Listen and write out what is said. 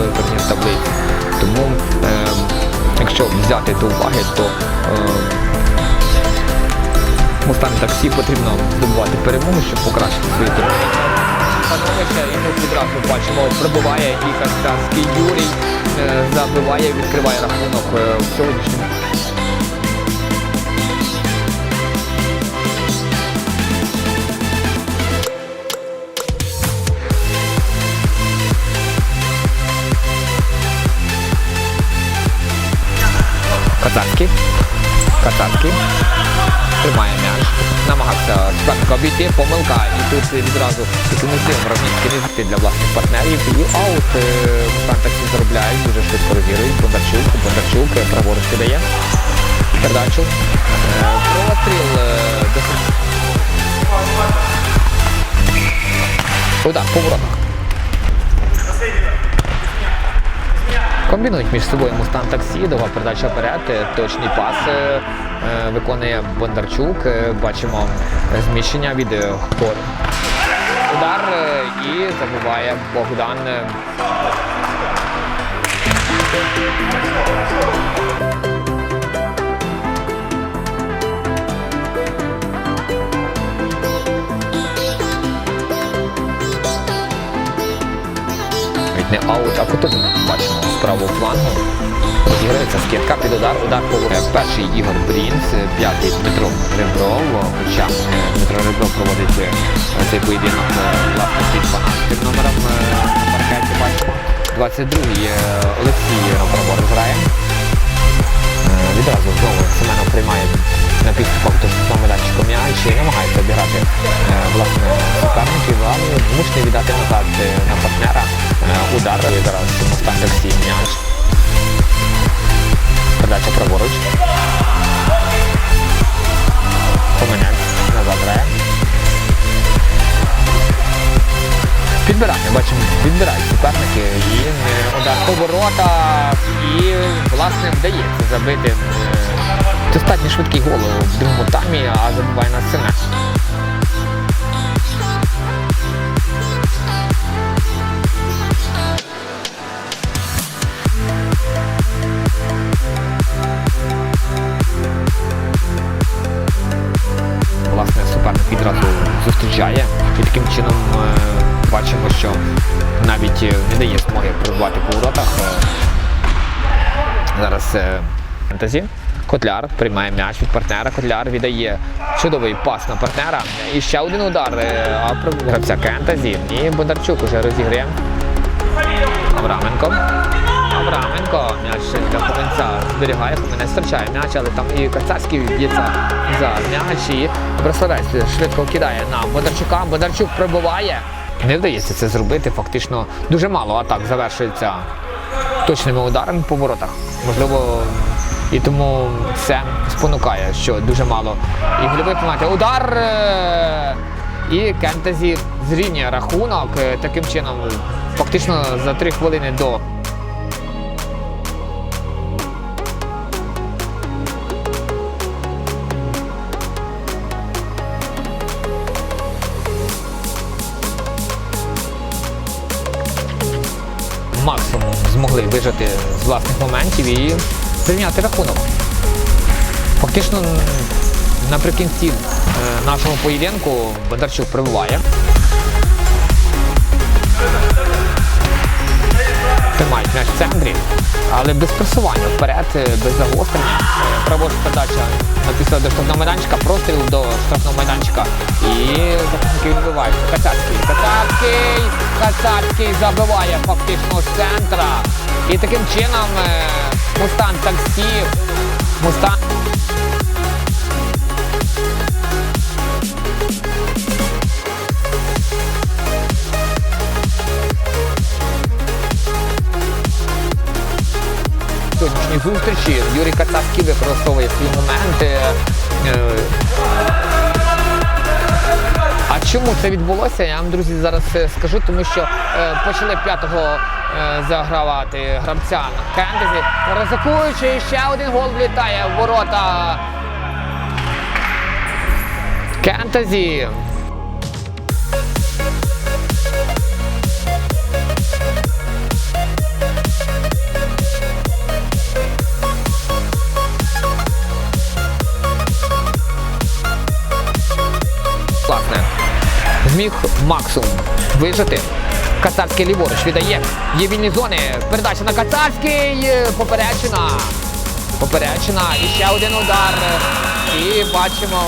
турнір таблиці. Тому, е, якщо взяти до уваги, то е, Мустан таксі потрібно здобувати перемогу, щоб покращити свої турніри. Становище, і ми відразу бачимо, пробиває і Каскарський Юрій е, забиває, відкриває рахунок е, в сьогоднішньому. Казацький. Казацький. Тримає м'яч. Намагався суперника обійти, помилка. І тут відразу Равніцький не зайти для власних партнерів. І аут е, заробляють, дуже швидко розігрують. Бондарчук, Бондарчук е, праворуч дає. Передачу. Е, Простріл е, до Удар, повороток. Комбінують між собою Мустан таксі, довга передача вперед, е, точний пас е, е, виконує Бондарчук. Бачимо зміщення від Хор. Удар і забуває Богдан. Не аут, а кутовий. Бачимо з правого флангу. Розіграється скидка під удар, удар по Перший Ігор Брінц, е, п'ятий Дмитро Ребров. Хоча Дмитро Ребров проводить е, цей поєдинок е, власне під 12 номером е, паркеті бачимо. 22-й е, Олексій праворуч але віддати назад на партнера. Удар зараз Мустан таксі м'яч. Передача праворуч. Поменець назад грає. Підбирання, бачимо, підбирають суперники і удар по воротах і власне вдається забити достатньо швидкий гол в другому таймі, а забиває на сцена. Зустрічає і таким чином е, бачимо, що навіть е, не дає змоги пробувати по воротах. Е, Зараз фентезі. Котляр приймає м'яч від партнера. Котляр віддає чудовий пас на партнера. І ще один удар. гравця Кентазі. І Бондарчук уже розіграє. Авраменко. Зберігає. Хоменець втрачає м'яч, але там і Кацарський б'ється за м'яч. І Бросовець швидко кидає на Бондарчука. Бондарчук пробиває. Не вдається це зробити. Фактично дуже мало атак завершується точними ударами по воротах. Можливо, і тому це спонукає, що дуже мало. І гольовий помати. Удар! е, І Кентезі зрівнює рахунок. Е, Таким чином, фактично за три хвилини до. Змогли вижити з власних моментів і зрівняти рахунок. Фактично наприкінці е, нашого поєдинку Бондарчук прибуває. М'яч в центрі, але без пресування вперед, е, без загострення. Праворуч передача після до штрафного майданчика, простріл до штрафного майданчика. І захисники відбиваються. Кацацький. Кацацький! Кацацький забиває фактично з центра. І таким чином е, Мустан таксі. Мустан. Зустрічі Юрій Кацавський використовує свої моменти. Е, А чому це відбулося? Я вам, друзі, зараз е, скажу, тому що е, почали п'ятого загравати гравця на кентезі. Ризикуючи, ще один гол влітає в ворота. Кентезі. Зміг максимум вижити. Кацарський ліворуч віддає. Є вільні зони. Передача на Кацарський. Поперечина. Поперечина. І ще один удар. І бачимо.